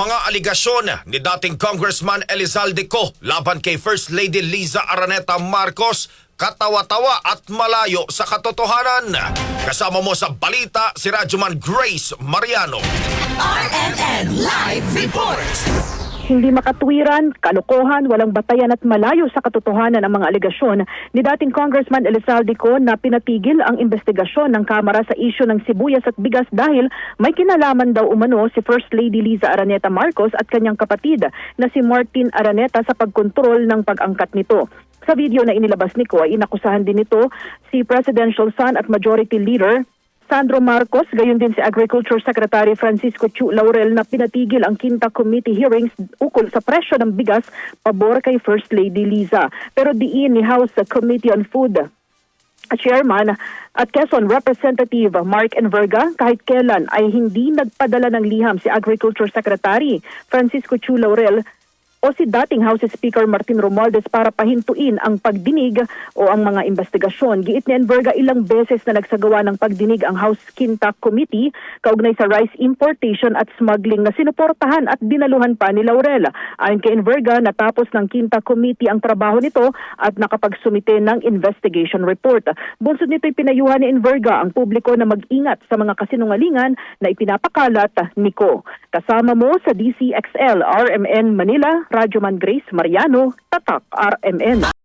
mga aligasyon ni dating Congressman Elizalde Co laban kay First Lady Liza Araneta Marcos katawa-tawa at malayo sa katotohanan. Kasama mo sa balita si Radyoman Grace Mariano. RMN Live Report. Hindi makatwiran, kalokohan, walang batayan at malayo sa katotohanan ang mga alegasyon ni dating Congressman Elizalde Co na pinatigil ang investigasyon ng Kamara sa isyu ng sibuyas at bigas dahil may kinalaman daw umano si First Lady Liza Araneta Marcos at kanyang kapatid na si Martin Araneta sa pagkontrol ng pag-angkat nito. Sa video na inilabas ni Co ay inakusahan din nito si Presidential Son at Majority Leader Sandro Marcos, gayon din si Agriculture Secretary Francisco Chu Laurel na pinatigil ang Quinta Committee hearings ukol sa presyo ng bigas pabor kay First Lady Liza. Pero diin ni House Committee on Food Chairman at Quezon Representative Mark Enverga kahit kailan ay hindi nagpadala ng liham si Agriculture Secretary Francisco Chu Laurel o si dating House Speaker Martin Romualdez para pahintuin ang pagdinig o ang mga investigasyon. Giit ni Enverga ilang beses na nagsagawa ng pagdinig ang House Quinta Committee kaugnay sa rice importation at smuggling na sinuportahan at dinaluhan pa ni Laurel. Ayon kay Enverga, natapos ng Quinta Committee ang trabaho nito at nakapagsumite ng investigation report. Bunsod nito'y pinayuhan ni Enverga ang publiko na mag-ingat sa mga kasinungalingan na ipinapakalat ni Ko. Kasama mo sa DCXL RMN Manila, Radyoman Grace Mariano, Tatak RMN.